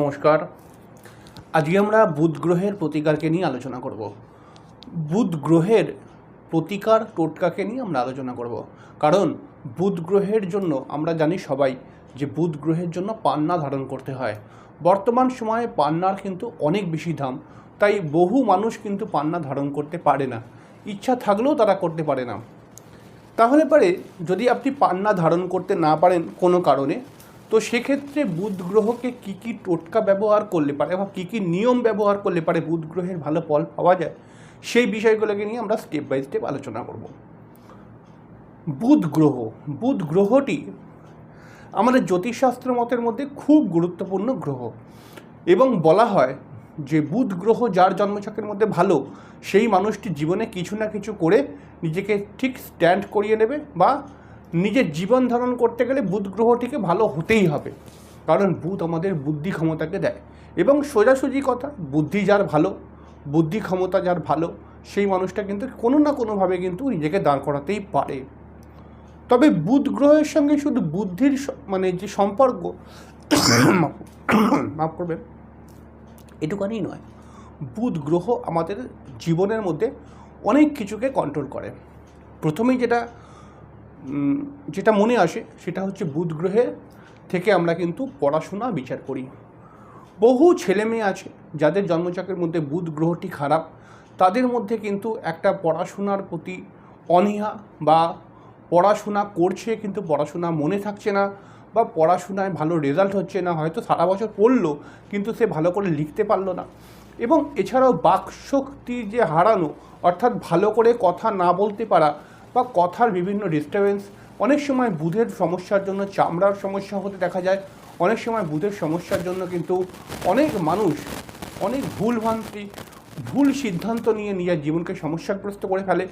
নমস্কার। আজকে আমরা বুধ গ্রহের প্রতিকারকে নিয়ে আলোচনা করব। বুধ গ্রহের প্রতিকার টোটকাকে নিয়ে আমরা আলোচনা করব। কারণ বুধ গ্রহের জন্য আমরা জানি সবাই যে বুধ গ্রহের জন্য পান্না ধারণ করতে হয়। বর্তমান সময়ে পান্নার কিন্তু অনেক বেশি দাম, তাই বহু মানুষ কিন্তু পান্না ধারণ করতে পারে না। ইচ্ছা থাকলেও তারা করতে পারে না। তাহলে পরে যদি আপনি পান্না ধারণ করতে না পারেন কোনো কারণে তো সেক্ষেত্রে বুধ গ্রহকে কী কী টোটকা ব্যবহার করলে পারে বা কী কী নিয়ম ব্যবহার করলে পারে বুধ গ্রহের ভালো ফল পাওয়া যায়, সেই বিষয়গুলোকে নিয়ে আমরা স্টেপ বাই স্টেপ আলোচনা করব। বুধ গ্রহ, বুধ গ্রহটি আমাদের জ্যোতিষশাস্ত্র মতের মধ্যে খুব গুরুত্বপূর্ণ গ্রহ এবং বলা হয় যে বুধ গ্রহ যার জন্মছকের মধ্যে ভালো, সেই মানুষটি জীবনে কিছু না কিছু করে নিজেকে ঠিক স্ট্যান্ড করিয়ে নেবে বা নিজের জীবন ধারণ করতে গেলে বুধ গ্রহটিকে ভালো হতেই হবে। কারণ বুধ আমাদের বুদ্ধি ক্ষমতাকে দেয়। এবং সোজাসুজি কথা, বুদ্ধি যার ভালো, বুদ্ধি ক্ষমতা যার ভালো, সেই মানুষটা কিন্তু কোনো না কোনোভাবে কিন্তু নিজেকে দাঁড় করাতেই পারে। তবে বুধ গ্রহের সঙ্গে শুধু বুদ্ধির মানে যে সম্পর্ক, মাফ করবেন এটুকানি নয়। বুধ গ্রহ আমাদের জীবনের মধ্যে অনেক কিছুকে কন্ট্রোল করে। প্রথমেই যেটা যেটা মনে আসে সেটা হচ্ছে বুধ গ্রহের থেকে আমরা কিন্তু পড়াশোনা বিচার করি। বহু ছেলে মেয়ে আছে যাদের জন্মচক্রের মধ্যে বুধ গ্রহটি খারাপ, তাদের মধ্যে কিন্তু একটা পড়াশোনার প্রতি অনীহা বা পড়াশোনা করছে কিন্তু পড়াশোনা মনে থাকছে না বা পড়াশোনায় ভালো রেজাল্ট হচ্ছে না, হয়তো সারা বছর পড়ল কিন্তু সে ভালো করে লিখতে পারল না। এবং এছাড়াও বাকশক্তি যে হারানো, অর্থাৎ ভালো করে কথা না বলতে পারা বা কথার বিভিন্ন ডিস্টারবেন্স অনেক সময় বুধের সমস্যার জন্য চামড়ার সমস্যা হতে দেখা যায়, অনেক সময় বুধের সমস্যার জন্য কিন্তু অনেক মানুষ অনেক ভুল ভ্রান্তি ভুল সিদ্ধান্ত নিয়ে নিজের জীবনকে সমস্যাগ্রস্ত করে ফেলে।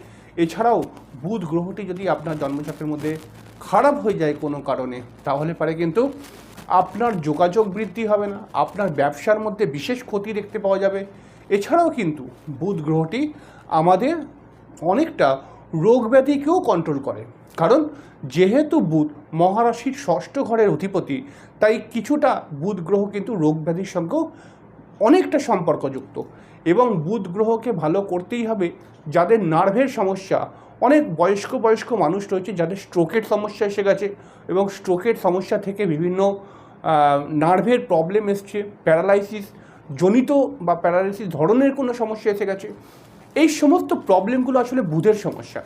এছাড়াও বুধ গ্রহটি যদি আপনার জন্মচক্রের মধ্যে খারাপ হয়ে যায় কোনো কারণে, তাহলে পারে কিন্তু আপনার যোগাযোগ বৃদ্ধি হবে না, আপনার ব্যবসার মধ্যে বিশেষ ক্ষতি দেখতে পাওয়া যাবে। এছাড়াও কিন্তু বুধ গ্রহটি আমাদের অনেকটা রোগ ব্যাধিকেও কন্ট্রোল করে। কারণ যেহেতু বুধ মহারাশির ষষ্ঠ ঘরের অধিপতি, তাই কিছুটা বুধ গ্রহ কিন্তু রোগ ব্যাধির সঙ্গেও অনেকটা সম্পর্কযুক্ত। এবং বুধ গ্রহকে ভালো করতেই হবে, যাদের নার্ভের সমস্যা, অনেক বয়স্ক বয়স্ক মানুষ রয়েছে যাদের স্ট্রোকের সমস্যা এসে গেছে এবং স্ট্রোকের সমস্যা থেকে বিভিন্ন নার্ভের প্রবলেম এসছে প্যারালাইসিস জনিত বা প্যারালাইসিস ধরনের কোনো সমস্যা এসে গেছে। এই সমস্ত প্রবলেমগুলো আসলে বুধের সমস্যা।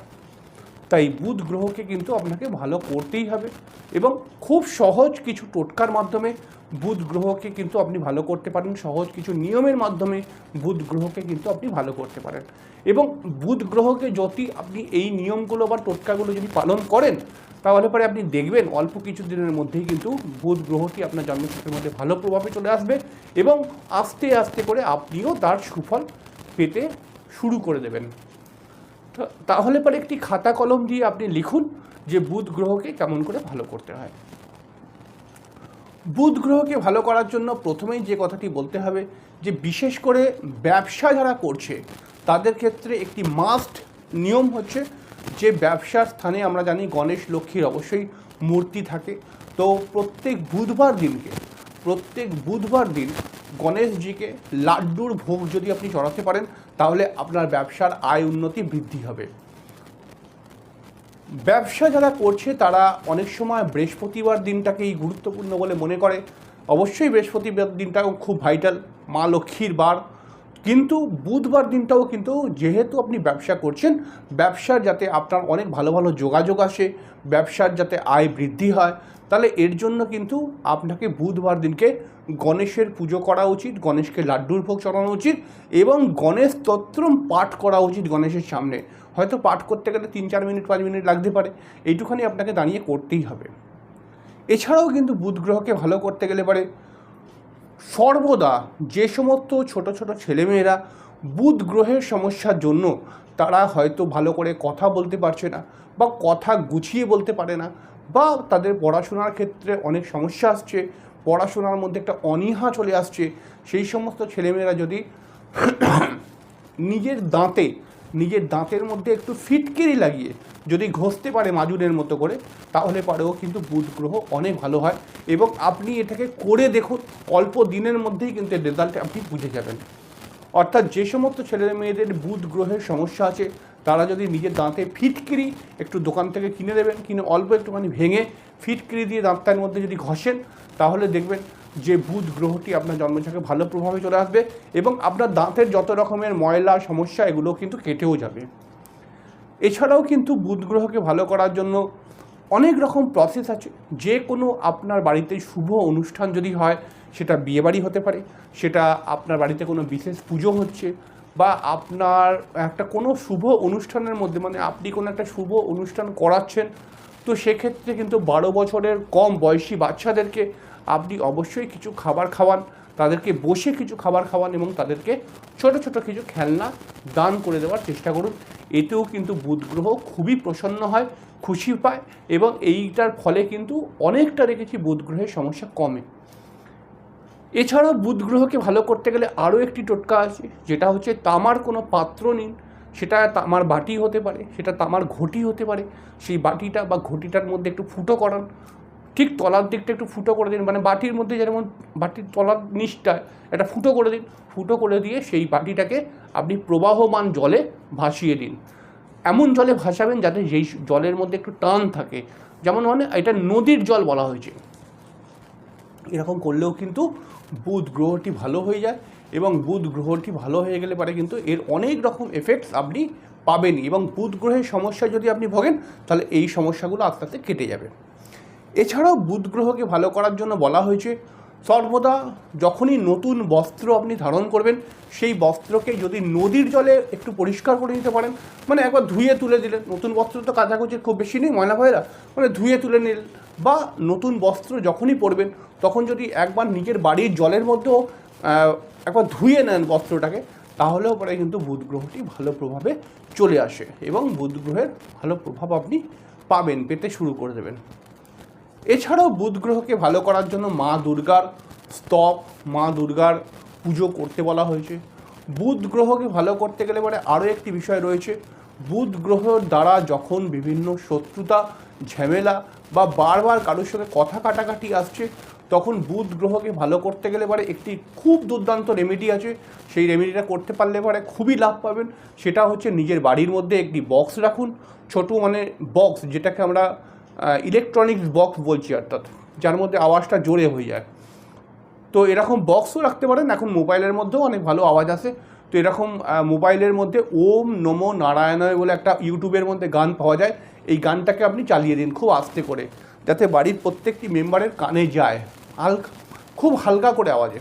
তাই বুধ গ্রহকে কিন্তু আপনাকে ভালো করতেই হবে এবং খুব সহজ কিছু টোটকার মাধ্যমে বুধ গ্রহকে কিন্তু আপনি ভালো করতে পারেন, সহজ কিছু নিয়মের মাধ্যমে বুধ গ্রহকে কিন্তু আপনি ভালো করতে পারেন। এবং বুধ গ্রহকে যদি আপনি এই নিয়মগুলো বা টোটকাগুলো যদি পালন করেন, তাহলে পরে আপনি দেখবেন অল্প কিছু দিনের মধ্যেই কিন্তু বুধ গ্রহটি আপনার জন্মছকের মধ্যে ভালো প্রভাবে চলে আসবে এবং আস্তে আস্তে করে আপনিও তার সুফল পেতে শুরু করে দেবেন। তাহলে পরে একটি খাতা কলম দিয়ে আপনি লিখুন যে বুধ গ্রহকে কেমন করে ভালো করতে হয়। বুধ গ্রহকে ভালো করার জন্য প্রথমেই যে কথাটি বলতে হবে যে বিশেষ করে ব্যবসা যারা করছে, তাদের ক্ষেত্রে একটি মাস্ট নিয়ম হচ্ছে যে ব্যবসার স্থানে আমরা জানি গণেশ, লক্ষ্মীর অবশ্যই মূর্তি থাকে। তো প্রত্যেক বুধবার দিনকে, প্রত্যেক বুধবার দিন গণেশজিকে লাড্ডুর ভোগ যদি আপনি চড়াতে পারেন তাহলে আপনার ব্যবসার আয় উন্নতি বৃদ্ধি হবে। ব্যবসা যারা করছে, তারা অনেক সময় বৃহস্পতিবার দিনটাকেই গুরুত্বপূর্ণ বলে মনে করে। অবশ্যই বৃহস্পতিবার দিনটাও খুব ভাইটাল মা লক্ষ্মীর বার কিন্তু বুধবার দিনটাও কিন্তু যেহেতু আপনি ব্যবসা করছেন, ব্যবসার যাতে আপনার অনেক ভালো ভালো যোগাযোগ আসে, ব্যবসার যাতে আয় বৃদ্ধি হয়, তাহলে এর জন্য কিন্তু আপনাকে বুধবার দিনকে গণেশের পুজো করা উচিত, গণেশকে লাড্ডুর ভোগ চড়ানো উচিত এবং গণেশ স্তোত্রম পাঠ করা উচিত গণেশের সামনে। হয়তো পাঠ করতে গেলে তিন চার মিনিট, পাঁচ মিনিট লাগতে পারে, এইটুখানি আপনাকে দাঁড়িয়ে করতেই হবে। এছাড়াও কিন্তু বুধ গ্রহকে ভালো করতে গেলে পারে সর্বদা যে সমস্ত ছোট ছোট ছেলেমেয়েরা বুধ গ্রহের সমস্যার জন্য তারা হয়তো ভালো করে কথা বলতে পারছে না বা কথা গুছিয়ে বলতে পারে না বা তাদের পড়াশোনার ক্ষেত্রে অনেক সমস্যা আসছে, পড়াশোনার মধ্যে একটা অনীহা চলে আসছে। সেই সমস্ত ছেলেমেয়েরা যদি নিজের দাঁতে, নিজের দাঁতের মধ্যে একটু ফিটকিরি লাগিয়ে যদি ঘষতে পারে মাজুনের মতো করে, তাহলে পরেও কিন্তু বুধ গ্রহ অনেক ভালো হয়। এবং আপনি এটাকে করে দেখুন, অল্প দিনের মধ্যেই কিন্তু এর রেজাল্ট আপনি বুঝে যাবেন। অর্থাৎ যে সমস্ত ছেলে মেয়েদের বুধ গ্রহের সমস্যা আছে, তারা যদি নিজের দাঁতে ফিটকিরি একটু দোকান থেকে কিনে দেবেন, কিনে অল্প একটুখানি ভেঙে ফিটকিরি দিয়ে দাঁতটার মধ্যে যদি ঘষেন, তাহলে দেখবেন যে বুধ গ্রহটি আপনার জন্মছকে ভালো প্রভাবে চলে আসবে এবং আপনার দাঁতের যত রকমের ময়লা, সমস্যা, এগুলো কিন্তু কেটেও যাবে। এছাড়াও কিন্তু বুধ গ্রহকে ভালো করার জন্য অনেক রকম প্রসেস আছে। যে কোনো আপনার বাড়িতে শুভ অনুষ্ঠান যদি হয়, সেটা বিয়েবাড়ি হতে পারে, সেটা আপনার বাড়িতে কোনো বিশেষ পুজো হচ্ছে, বা আপনার একটা কোনো শুভ অনুষ্ঠানের মধ্যে মানে আপনি কোনো একটা শুভ অনুষ্ঠান করাচ্ছেন, তো সেক্ষেত্রে কিন্তু বারো বছরের কম বয়সী বাচ্চাদেরকে আপনি অবশ্যই কিছু খাবার খাওয়ান। তাদেরকে বসে কিছু খাবার খাওয়ান এবং তাদেরকে ছোট ছোট কিছু খেলনা দান করে দেওয়ার চেষ্টা করুন। এতেও কিন্তু বুধ গ্রহ খুবই প্রসন্ন হয়, খুশি পায় এবং এইটার ফলে কিন্তু অনেকটা রেখেছি বুধ গ্রহের সমস্যা কমে। এছাড়াও বুধ গ্রহকে ভালো করতে গেলে আরও একটি টোটকা আছে, যেটা হচ্ছে তামার কোনো পাত্র নিন। সেটা তামার বাটি হতে পারে, সেটা তামার ঘটি হতে পারে। সেই বাটিটা বা ঘটিটার মধ্যে একটু ফুটো করান ঠিক তলার দিকটা একটু ফুটো করে দিন মানে বাটির মধ্যে যেমন বাটির তলার নিচটায় একটা ফুটো করে দিন, ফুটো করে দিয়ে সেই বাটিটাকে আপনি প্রবাহমান জলে ভাসিয়ে দিন। এমন জলে ভাসাবেন যাতে যেই জলের মধ্যে একটু টান থাকে। যেমন মানে এটা নদীর জল বলা হয়েছে। এরকম করলেও কিন্তু বুধ গ্রহটি ভালো হয়ে যায় এবং বুধ গ্রহটি ভালো হয়ে গেলে পরে কিন্তু এর অনেক রকম এফেক্টস আপনি পাবেনই এবং বুধ গ্রহের সমস্যা যদি আপনি ভোগেন, তাহলে এই সমস্যাগুলো আস্তে আস্তে কেটে যাবে। এছাড়াও বুধ গ্রহকে ভালো করার জন্য বলা হয়েছে, সর্বদা যখনই নতুন বস্ত্র আপনি ধারণ করবেন, সেই বস্ত্রকে যদি নদীর জলে একটু পরিষ্কার করে নিতে পারেন মানে একবার ধুয়ে তুলে দিলেন, নতুন বস্ত্র তো কাচাকুচির খুব বেশি নেই, ময়লা ভয়লা মানে ধুয়ে তুলে নিলেন, বা নতুন বস্ত্র যখনই পরবেন, তখন যদি একবার নিজের বাড়ির জলের মধ্যেও একবার ধুয়ে নেন বস্ত্রটাকে, তাহলেও পরে কিন্তু বুধ গ্রহটি ভালো প্রভাবে চলে আসে এবং বুধ গ্রহের ভালো প্রভাব আপনি পাবেন, পেতে শুরু করে দেবেন। এছাড়াও বুধ গ্রহকে ভালো করার জন্য মা দুর্গার স্তব, মা দুর্গার পুজো করতে বলা হয়েছে। বুধ গ্রহকে ভালো করতে গেলে পরে আরও একটি বিষয় রয়েছে। বুধ গ্রহর দ্বারা যখন বিভিন্ন শত্রুতা, ঝামেলা বা বারবার কারোর সঙ্গে কথা কাটাকাটি আসছে, তখন বুধ গ্রহকে ভালো করতে গেলে পরে একটি খুব দুর্দান্ত রেমেডি আছে। সেই রেমেডিটা করতে পারলে পরে খুবই লাভ পাবেন। সেটা হচ্ছে নিজের বাড়ির মধ্যে একটি বক্স রাখুন। ছোট মানে বক্স যেটাকে আমরা ইলেকট্রনিক্স বক্স বলছি, অর্থাৎ যার মধ্যে আওয়াজটা জোরে হয়ে যায়। তো এরকম বক্সও রাখতে পারেন, এখন মোবাইলের মধ্যেও অনেক ভালো আওয়াজ আসে। তো এরকম মোবাইলের মধ্যে ওম নমো নারায়ণায় বলে একটা ইউটিউবের মধ্যে গান পাওয়া যায়, এই গানটাকে আপনি চালিয়ে দিন খুব আস্তে করে, যাতে বাড়ির প্রত্যেকটি মেম্বারের কানে যায়। হালকা, খুব হালকা করে আওয়াজে।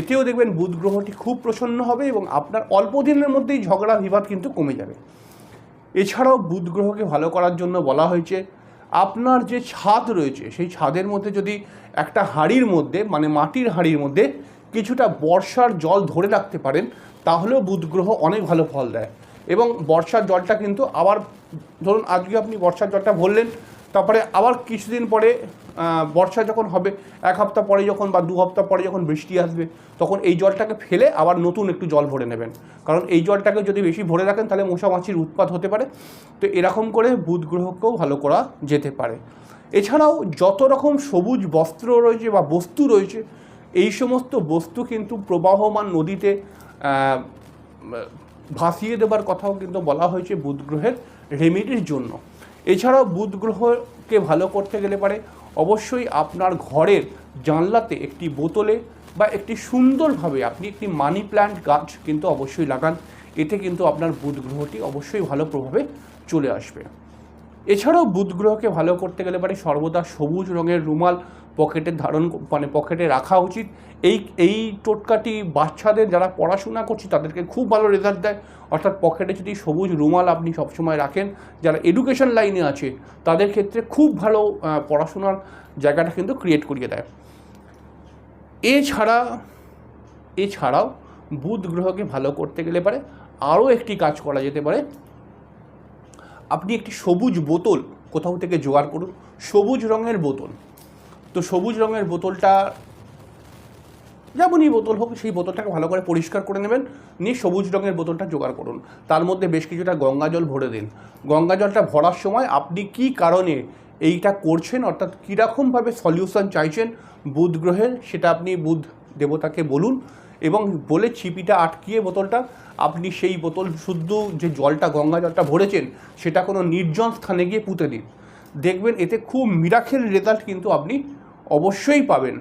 এতেও দেখবেন বুধ গ্রহটি খুব প্রসন্ন হবে এবং আপনার অল্প দিনের মধ্যেই ঝগড়া বিবাদ কিন্তু কমে যাবে। এছাড়াও বুধ গ্রহকে ভালো করার জন্য বলা হয়েছে আপনার যে ছাদ রয়েছে, সেই ছাদের মধ্যে যদি একটা হাঁড়ির মধ্যে মানে মাটির হাঁড়ির মধ্যে কিছুটা বর্ষার জল ধরে রাখতে পারেন, তাহলেও বুধ গ্রহ অনেক ভালো ফল দেয়। এবং বর্ষার জলটা কিন্তু আবার, ধরুন আজকে আপনি বর্ষার জলটা ভরলেন তারপরে আবার কিছুদিন পরে বর্ষা যখন হবে, এক সপ্তাহ পরে যখন বা দু সপ্তাহ পরে যখন বৃষ্টি আসবে, তখন এই জলটাকে ফেলে আবার নতুন একটু জল ভরে নেবেন। কারণ এই জলটাকে যদি বেশি ভরে রাখেন, তাহলে মশা মাছির উৎপাত হতে পারে। তো এরকম করে বুধ গ্রহকেও ভালো করা যেতে পারে। এছাড়াও যত রকম সবুজ বস্ত্র রয়েছে বা বস্তু রয়েছে, এই সমস্ত বস্তু কিন্তু প্রবাহমান নদীতে ভাসিয়ে দেবার কথাও কিন্তু বলা হয়েছে বুধ গ্রহের রেমিডির জন্য। এছাড়াও বুধ গ্রহকে ভালো করতে গেলে পারে অবশ্যই আপনার ঘরের জানলাতে একটি বোতলে বা একটি সুন্দরভাবে আপনি একটি মানি প্ল্যান্ট গাছ কিন্তু অবশ্যই লাগান। এতে কিন্তু আপনার বুধ গ্রহটি অবশ্যই ভালো প্রভাবে চলে আসবে। এছাড়াও বুধ গ্রহকে ভালো করতে গেলে পারে সর্বদা সবুজ রঙের রুমাল পকেটে ধারণ মানে পকেটে রাখা উচিত। এই এই টোটকাটি বাচ্চাদের যারা পড়াশোনা করছে, তাদেরকে খুব ভালো রেজাল্ট দেয়। অর্থাৎ পকেটে যদি সবুজ রুমাল আপনি সবসময় রাখেন, যারা এডুকেশন লাইনে আছে, তাদের ক্ষেত্রে খুব ভালো পড়াশোনার জায়গাটা কিন্তু ক্রিয়েট করিয়ে দেয়। এছাড়া, এছাড়াও বুধ গ্রহকে ভালো করতে গেলে পারে, আরও একটি কাজ করা যেতে পারে। আপনি একটি সবুজ বোতল কোথাও থেকে জোগাড় করুন, সবুজ রঙের বোতল। তো সবুজ রঙের বোতলটা, যেমনই বোতল হোক, সেই বোতলটাকে ভালো করে পরিষ্কার করে নেবেন। নিয়ে সবুজ রঙের বোতলটা জোগাড় করুন। তার মধ্যে বেশ কিছুটা গঙ্গা জল ভরে দিন। গঙ্গা জলটা ভরার সময় আপনি কি কারণে এইটা করছেন, অর্থাৎ কীরকমভাবে সলিউশন চাইছেন বুধ গ্রহের, সেটা আপনি বুধ দেবতাকে বলুন এবং বলে ছিপিটা আটকিয়ে বোতলটা, আপনি সেই বোতল শুদ্ধ যে জলটা, গঙ্গা জলটা ভরেছেন, সেটা কোনো নির্জন স্থানে গিয়ে পুঁতে দিন। দেখবেন এতে খুব মিরাখেল রেজাল্ট কিন্তু আপনি অবশ্যই পাবেন।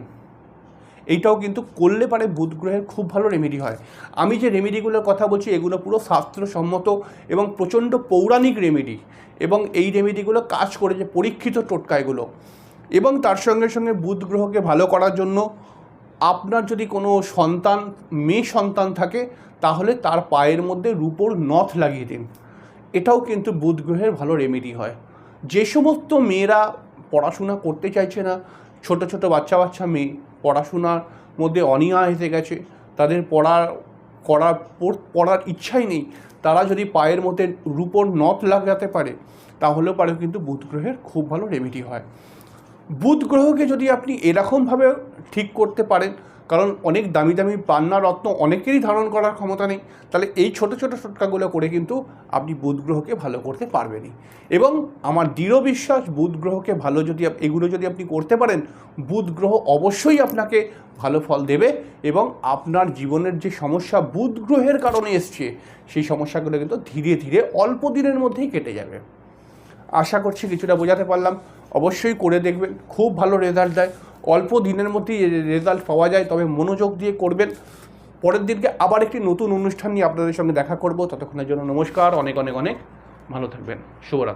এইটাও কিন্তু করলে পারে বুধ গ্রহের খুব ভালো রেমেডি হয়। আমি যে রেমেডিগুলোর কথা বলছি, এগুলো পুরো শাস্ত্রসম্মত এবং প্রচণ্ড পৌরাণিক রেমেডি এবং এই রেমেডিগুলো কাজ করে যে পরীক্ষিত টোটকা এগুলো। এবং তার সঙ্গে সঙ্গে বুধ গ্রহকে ভালো করার জন্য আপনার যদি কোনো সন্তান, মেয়ে সন্তান থাকে, তাহলে তার পায়ের মধ্যে রূপোর নথ লাগিয়ে দিন। এটাও কিন্তু বুধ গ্রহের ভালো রেমেডি হয়। যে সমস্ত মেয়েরা পড়াশোনা করতে চাইছে না ছোট ছোট বাচ্চা বাচ্চা মেয়ে পড়াশোনার মধ্যে অনীহা এসে গেছে, তাদের পড়ার, করার পড়- পড়ার ইচ্ছাই নেই। তারা যদি পায়ের মধ্যে রূপোর নথ লাগাতে পারে, তাহলেও পারে কিন্তু বুধ গ্রহের খুব ভালো রেমিডি হয়। বুধ গ্রহকে যদি আপনি এরকমভাবে ঠিক করতে পারেন কারণ অনেক দামি দামি পান্না রত্ন অনেকেরই ধারণ করার ক্ষমতা নেই। তাহলে এই ছোট ছোট টোটকাগুলো করে কিন্তু আপনি বুধ গ্রহকে ভালো করতে পারবেনই। এবং আমার দৃঢ় বিশ্বাস, বুধ গ্রহকে ভালো যদি এগুলো যদি আপনি করতে পারেন, বুধ গ্রহ অবশ্যই আপনাকে ভালো ফল দেবে এবং আপনার জীবনের যে সমস্যা বুধ গ্রহের কারণে এসছে, সেই সমস্যাগুলো কিন্তু ধীরে ধীরে অল্প দিনের মধ্যেই কেটে যাবে। আশা করছি কিছুটা বোঝাতে পারলাম। অবশ্যই করে দেখবেন। খুব ভালো রেজাল্ট দেয়। অল্প দিনের মধ্যেই রেজাল্ট পাওয়া যায়, তবে মনোযোগ দিয়ে করবেন। পরের দিনকে আবার একটি নতুন অনুষ্ঠান নিয়ে আপনাদের সঙ্গে দেখা করব। ততক্ষণের জন্য নমস্কার, অনেক অনেক অনেক ভালো থাকবেন। শুভরাত্রি।